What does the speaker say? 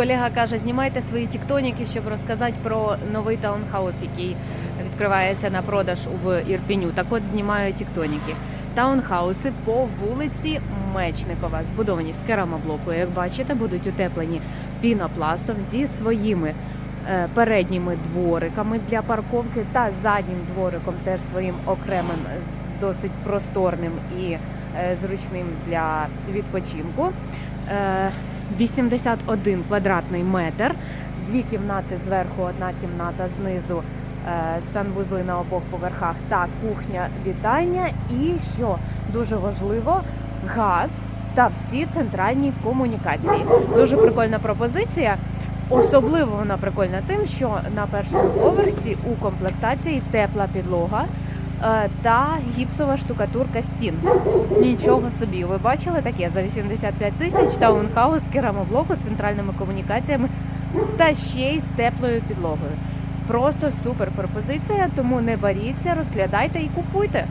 Колега каже, знімайте свої тіктоніки, щоб розказати про новий таунхаус, який відкривається на продаж в Ірпіню. Так от знімаю тіктоніки. Таунхауси по вулиці Мечникова, збудовані з керамоблоку. Як бачите, будуть утеплені пінопластом зі своїми е, передніми двориками для парковки та заднім двориком, теж своїм окремим, е, досить просторним і е, зручним для відпочинку. Е, 81 квадратний метр, дві кімнати зверху, одна кімната знизу, е, санвузли на обох поверхах та кухня вітальня. І що дуже важливо, газ та всі центральні комунікації. Дуже прикольна пропозиція. Особливо вона прикольна тим, що на першому поверсі у комплектації тепла підлога та гіпсова штукатурка стін. Нічого собі. Ви бачили таке за 85 тисяч таунхаус керамоблоку з центральними комунікаціями та ще й з теплою підлогою. Просто супер пропозиція, тому не боріться, розглядайте і купуйте.